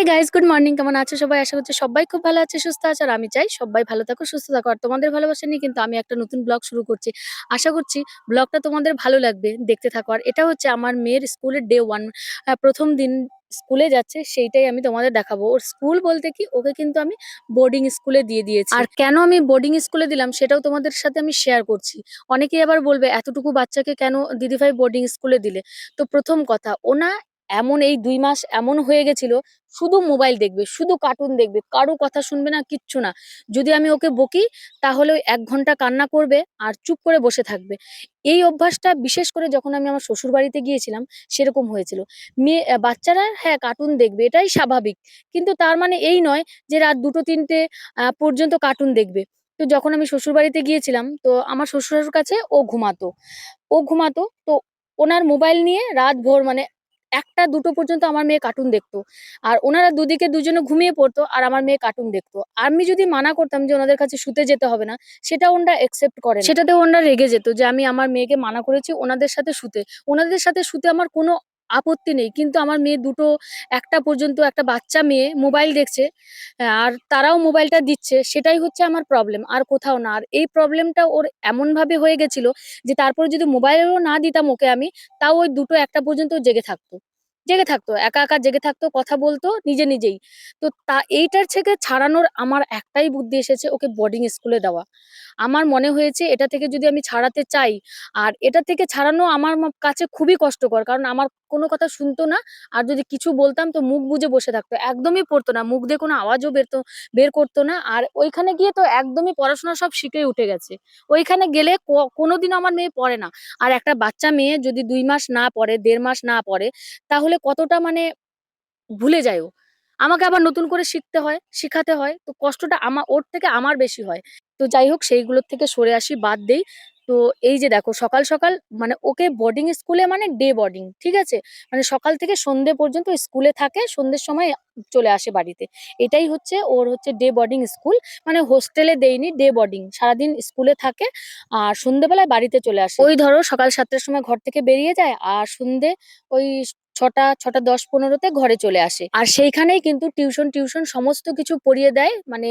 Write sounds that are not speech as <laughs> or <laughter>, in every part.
Hey guys good morning কেমন আছো সবাই? আশা করছি সবাই খুব ভালো আছে, সুস্থ আছে। আর আমি চাই সবাই ভালো থাকো, সুস্থ থাকো। আর তোমাদের ভালোবাসা নিয়ে কিন্তু আমি একটা নতুন ব্লগ শুরু করছি। আশা করছি ব্লগটা তোমাদের ভালো লাগবে, দেখতে থাকো। আর এটা হচ্ছে আমার মেয়ের স্কুলের ডে ওয়ান প্রথম দিন স্কুলে যাচ্ছে, সেইটাই আমি তোমাদের দেখাবো। ওর স্কুল বলতে কি, ওকে কিন্তু আমি বোর্ডিং স্কুলে দিয়ে দিয়েছি। আর কেন আমি বোর্ডিং স্কুলে দিলাম, সেটাও তোমাদের সাথে আমি শেয়ার করছি। অনেকেই আবার বলবে, এতটুকু বাচ্চাকে কেন দিদিভাই বোর্ডিং স্কুলে দিলে? তো প্রথম কথা, ওনা এমন এই দুই মাস এমন হয়ে গেছিল, শুধু মোবাইল দেখবে, শুধু কার্টুন দেখবে, কারও কথা শুনবে না, কিচ্ছু না। যদি আমি ওকে বকি, তাহলে এক ঘণ্টা কান্না করবে আর চুপ করে বসে থাকবে। এই অভ্যাসটা বিশেষ করে যখন আমি আমার শ্বশুর বাড়িতে গিয়েছিলাম, সেরকম হয়েছিল। মেয়ে বাচ্চারা হ্যাঁ কার্টুন দেখবে, এটাই স্বাভাবিক। কিন্তু তার মানে এই নয় যে রাত দুটো, তিনটে পর্যন্ত কার্টুন দেখবে। তো যখন আমি শ্বশুর বাড়িতে গিয়েছিলাম, তো আমার শ্বশুরের কাছে ও ঘুমাতো। ও ঘুমাতো, তো ওনার মোবাইল নিয়ে রাত ভোর মানে একটা দুটো পর্যন্ত আমার মেয়ে কার্টুন দেখতো। আর ওনারা দুদিকে দুজনে ঘুমিয়ে পড়তো আর আমার মেয়ে কার্টুন দেখতো। আমি যদি মানা করতাম যে ওনাদের কাছে শুতে যেতে হবে না, সেটা ওনারা অ্যাকসেপ্ট করে। সেটাতে ওনারা রেগে যেত যে আমি আমার মেয়েকে মানা করেছি ওনাদের সাথে শুতে। ওনাদের সাথে শুতে আমার কোনো আপত্তি নেই। কিন্তু আমার মেয়ে দুটো, একটা পর্যন্ত একটা বাচ্চা মেয়ে মোবাইল দেখছে আর তারাও মোবাইলটা দিচ্ছে, সেটাই হচ্ছে আমার প্রবলেম আর কোথাও না। আর এই প্রবলেমটা ওর এমনভাবে হয়ে গেছিল যে তারপরে যদি মোবাইলও না দিতাম ওকে আমি, তাও ওই দুটো একটা পর্যন্ত জেগে থাকতো। জেগে থাকতো, একা একা জেগে থাকতো, কথা বলতো নিজে নিজেই। তো তা, এইটার থেকে ছাড়ানোর আমার একটাই বুদ্ধি এসেছে ওকে বোর্ডিং স্কুলে দেওয়া। আমার মনে হয়েছে এটা থেকে যদি আমি ছাড়াতে চাই, আর এটা থেকে ছাড়ানো আমার কাছে খুবই কষ্টকর, কারণ আমার কোনো কথা শুনতো না আর যদি কিছু বলতাম তো মুখ বুজে বসে থাকতো একদমই পড়তো না মুখ দিয়ে কোনো আওয়াজও বেরতো বের করতো না আর ওইখানে গিয়ে তো একদমই পড়াশোনা সব শিখে উঠে গেছে ওইখানে গেলে কোনোদিন আমার মেয়ে পড়ে না আর একটা বাচ্চা মেয়ে যদি দুই মাস না পড়ে দেড় মাস না পড়ে তাহলে কতটা মানে ভুলে যায় ও। আমাকে আবার নতুন করে শিখতে হয়, শিখাতে হয়। তো কষ্টটা আমার ওর থেকে আমার বেশি হয়। তো যাই হোক সেইগুলোর থেকে সরে আসি, বাদ দেই। তো এই যে দেখো সকাল, সকাল মানে ওকে বোর্ডিং স্কুলে মানে ডে বোর্ডিং, ঠিক আছে? মানে সকাল থেকে সন্ধ্যে পর্যন্ত স্কুলে থাকে, সন্ধ্যের সময় চলে আসে বাড়িতে। এটাই হচ্ছে ওর হচ্ছে ডে বোর্ডিং স্কুল। মানে হোস্টেলে দেয়নি ডে বোর্ডিং। সারাদিন স্কুলে থাকে আর সন্ধ্যেবেলায় বাড়িতে চলে আসে। ওই ধরো সকাল সাতটার সময় ঘর থেকে বেরিয়ে যায় আর সন্ধ্যে ওই ৬টা ৬টা ১০-১৫ তে ঘরে চলে আসে। আর সেইখানেই কিন্তু টিউশন টিউশন সমস্ত কিছু পড়িয়ে দেয়। মানে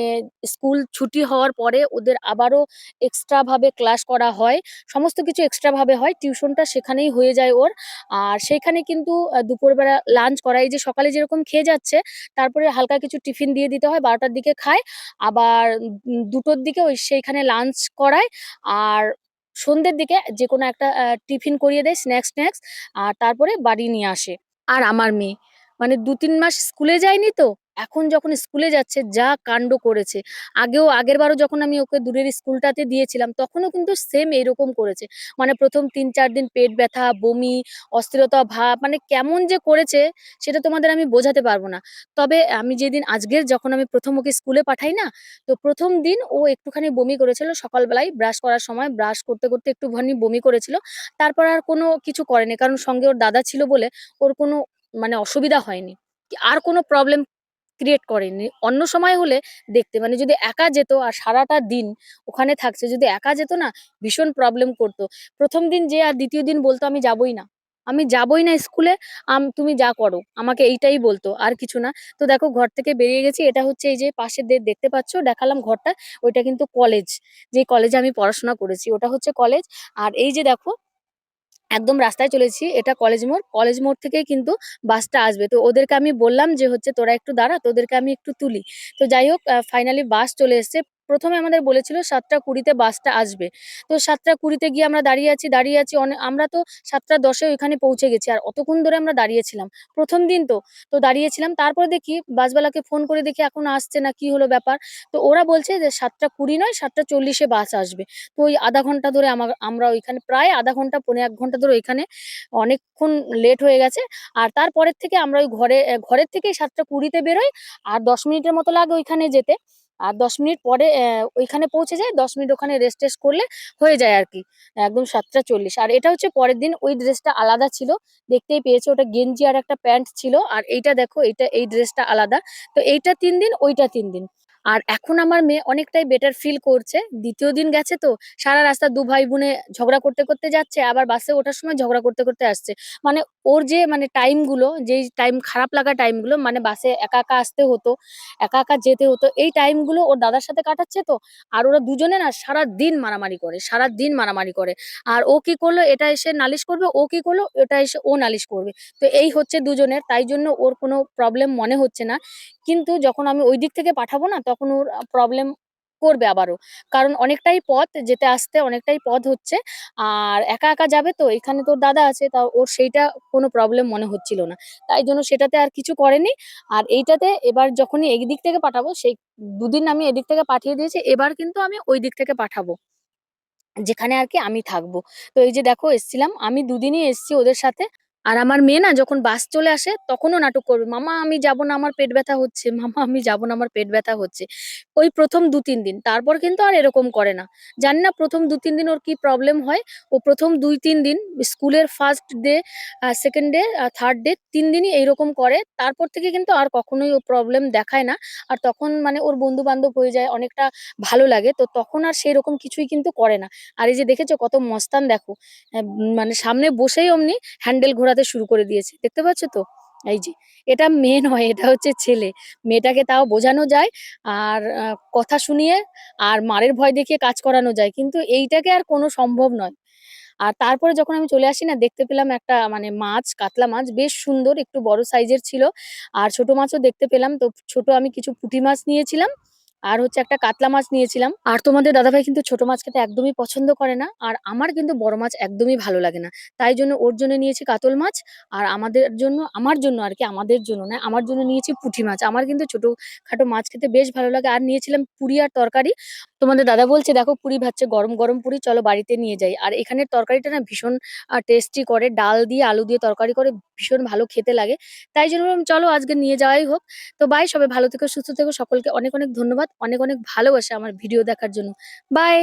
স্কুল ছুটি হওয়ার পরে ওদের আবারও এক্সট্রা ভাবে ক্লাস করা হয়। সমস্ত কিছু এক্সট্রা ভাবে হয়। টিউশনটা সেখানেই হয়ে যায় ওর। আর সেইখানে কিন্তু দুপুরবেলা লাঞ্চ করায়। যে সকালে যেরকম খেয়ে যাচ্ছে, তারপরে হালকা কিছু টিফিন দিয়ে দিতে হয়। বারোটার দিকে খায়। আবার দুটোর দিকে ওই সেইখানে লাঞ্চ করায়। আর সন্ধ্যের দিকে যে কোনো একটা টিফিন করিয়ে দেয় স্ন্যাক্স স্ন্যাক্স আর তারপরে বাড়ি নিয়ে আসে। আর আমার মেয়ে মানে ২-৩ মাস স্কুলে যায়নি তো, এখন যখন স্কুলে যাচ্ছে যা কাণ্ড করেছে। আগেও আগেরবারও যখন আমি ওকে দূরের স্কুলটাতে দিয়েছিলাম তখনও কিন্তু সেম এরকম করেছে। মানে ১ম ৩-৪ দিন পেট ব্যথা, বমি, অস্থিরতা ভাব মানে কেমন যে করেছে সেটা তোমাদের আমি বোঝাতে পারব না। তবে আমি যেদিন আজকের যখন আমি প্রথম ওকে স্কুলে পাঠাই না, তো প্রথম দিন ও একটুখানি বমি করেছিল সকালবেলায় ব্রাশ করার সময়। ব্রাশ করতে, করতে একটুখানি বমি করেছিল। তারপর আর কোনো কিছু করেনি। কারণ সঙ্গে ওর দাদা ছিল বলে ওর কোনো মানে অসুবিধা হয়নি। আর কোনো প্রবলেম ক্রিয়েট করেনি। অন্য সময় হলে দেখতে মানে যদি একা যেত আর সারাটা দিন ওখানে থাকছে, যদি একা যেত না ভীষণ প্রবলেম করতো প্রথম দিন যে আর দ্বিতীয় দিন বলতো আমি যাবোই না। আমি যাবোই না স্কুলে। আম তুমি যা করো। আমাকে এইটাই বলতো আর কিছু না। তো দেখো ঘর থেকে বেরিয়ে গেছি। এটা হচ্ছে এই যে পাশে দে দেখতে পাচ্ছ দেখালাম ঘরটা। ওইটা কিন্তু কলেজ। যে কলেজে আমি পড়াশোনা করেছি ওটা হচ্ছে কলেজ। আর এই যে দেখো একদম রাস্তায় চলেছি। এটা কলেজ মোড়। কলেজ মোড় থেকে কিন্তু বাসটা আসবে। তো ওদেরকে আমি বললাম যে হচ্ছে, "তোরা একটু দাঁড়া, তোদেরকে আমি একটু তুলি।" তো যাই হোক ফাইনালি বাস চলে এসছে। ১ম এ আমাদের বলেছিল সাতটা কুড়িতে বাসটা আসবে। তো সাতটা কুড়িতে গিয়ে আমরা দাঁড়িয়ে আছি, দাঁড়িয়ে আছি অনে আমরা তো ৭ঃ১০ দশে ওইখানে পৌঁছে গেছি। আর অতক্ষণ ধরে আমরা দাঁড়িয়েছিলাম। প্রথম দিন তো, তো দাঁড়িয়েছিলাম। তারপরে দেখি বাসওয়ালাকে ফোন করে দেখি এখন আসছে না, কি হলো ব্যাপার? তো ওরা বলছে যে ৭ঃ২০ নয় সাতটা চল্লিশে বাস আসবে। তো ওই আধা ঘণ্টা ধরে আমা আমরা ওইখানে প্রায় আধা ঘণ্টা পৌনে ১ ঘণ্টা ধরে ওইখানে অনেকক্ষণ লেট হয়ে গেছে। আর তারপরের থেকে আমরা ওই ঘরে ঘরের থেকেই সাতটা কুড়িতে বেরোই। আর ১০ মিনিটের মতো লাগে ওইখানে যেতে। আর ১০ মিনিট পরে ওইখানে পৌঁছে যায় দশ মিনিট ওখানে রেস্ট-টেস্ট করলে হয়ে যায় আর কি একদম ৭ঃ৪০ আর এটা হচ্ছে পরের দিন ওই ড্রেসটা আলাদা ছিল। দেখতেই পেয়েছ ওটা গেঞ্জি আর একটা প্যান্ট ছিল। আর এইটা দেখো এইটা এই ড্রেসটা আলাদা। তো এইটা তিন দিন, ওইটা তিন দিন। আর এখন আমার মেয়ে অনেকটাই বেটার ফিল করছে। দ্বিতীয় দিন গেছে তো সারা রাস্তা দু ভাই বোনে ঝগড়া করতে, করতে যাচ্ছে। আবার বাসে ওঠার সময় ঝগড়া করতে, করতে আসছে। মানে ওর যে মানে টাইমগুলো যেই টাইম খারাপ লাগা টাইমগুলো মানে বাসে একা, একা আসতে হতো, একা, একা যেতে হতো। এই টাইমগুলো ওর দাদার সাথে কাটাচ্ছে তো। আর ওরা দুজনে না সারাদিন মারামারি করে, সারাদিন মারামারি করে। আর ও কি করল এটা এসে নালিশ করবে, ও কি করল এটা এসে ও নালিশ করবে। তো এই হচ্ছে দুজনের তাই জন্য ওর কোনো প্রবলেম মনে হচ্ছে না। কিন্তু যখন আমি ওই দিক থেকে পাঠাবো না তখন ওর প্রবলেম করবে আবারও। কারণ অনেকটাই পথ যেতে আসতে অনেকটাই পথ হচ্ছে। আর একা, একা যাবে তো এখানে তোর দাদা আছে তা ওর সেইটা কোনো প্রবলেম মনে হচ্ছিল না। তাই জন্য সেটাতে আর কিছু করেনি। আর এইটাতে এবার যখনই এইদিক থেকে পাঠাবো সেই দুদিন আমি এদিক থেকে পাঠিয়ে দিয়েছি। এবার কিন্তু আমি ওই দিক থেকে পাঠাবো। যেখানে আর কি আমি থাকব। তো এই যে দেখো এসছিলাম। আমি দুদিনই এসছি ওদের সাথে। আর আমার মেয়ে না যখন বাস চলে আসে তখনও নাটক করবে। মামা আমি যাব না আমার পেট ব্যথা হচ্ছে, <laughs> মামা আমি যাব না আমার পেট ব্যথা হচ্ছে। ওই ১ম ২-৩ দিন। তারপর কিন্তু আর এরকম করে না। জানি না ১ম ২-৩ দিন ওর কি প্রবলেম হয়। ও ১ম ২-৩ দিন স্কুলের first day, second day, third day তিন দিনই এইরকম করে। তারপর থেকে কিন্তু আর কখনোই ও প্রবলেম দেখায় না। আর তখন মানে ওর বন্ধু-বান্ধব হয়ে যায়। অনেকটা ভালো লাগে। তো তখন আর সেরকম কিছুই কিন্তু করে না। আর এই যে দেখেছ কত মস্তান দেখো। অ্যা মানে সামনে বসেই অমনি হ্যান্ডেল ঘোরাতে শুরু করে দিয়েছে। দেখতে পাচ্ছ তো? এই যে। এটা মেয়ে নয় এটা হচ্ছে ছেলে। মেয়েটাকে তাও বোঝানো যায় আর কথা শুনিয়ে আর মারের ভয় দেখিয়ে কাজ করানো যায়। কিন্তু এইটাকে আর কোনো সম্ভব নয়। আর তারপরে যখন আমি চলে আসি না দেখতে পেলাম একটা মানে মাছ, কাতলা মাছ বেশ সুন্দর একটু বড় সাইজের ছিল। আর ছোট মাছও দেখতে পেলাম। তো ছোট আমি কিছু পুঁটি মাছ নিয়েছিলাম। আর হচ্ছে একটা কাতলা মাছ নিয়েছিলাম। আর তোমাদের দাদাভাই কিন্তু ছোট মাছ খেতে একদমই পছন্দ করে না। আর আমার কিন্তু বড় মাছ একদমই ভালো লাগে না। তাই জন্য ওর জন্য নিয়েছি কাতল মাছ। আর আমাদের জন্য, আমার জন্য আর কি, আমাদের জন্য না আমার জন্য নিয়েছি পুঁটি মাছ। আমার কিন্তু ছোটখাটো মাছ খেতে বেশ ভালো লাগে। আর নিয়েছিলাম পুরি আর তরকারি। তোমাদের দাদা বলছে দেখো পুরি ভাজছে গরম, গরম পুরি চলো বাড়িতে নিয়ে যাই। আর এখানে তরকারিটা না ভীষণ টেস্টি করে। ডাল দিয়ে আলু দিয়ে তরকারি করে ভীষণ ভালো খেতে লাগে। তাই জন্য চলো আজকে নিয়ে যাওয়াই হোক। তো বাই সবাই ভালো থেকো, সুস্থ থেকো। সকলকে অনেক, অনেক ধন্যবাদ। অনেক, অনেক ভালোবাসা আমার ভিডিও দেখার জন্য। বাই।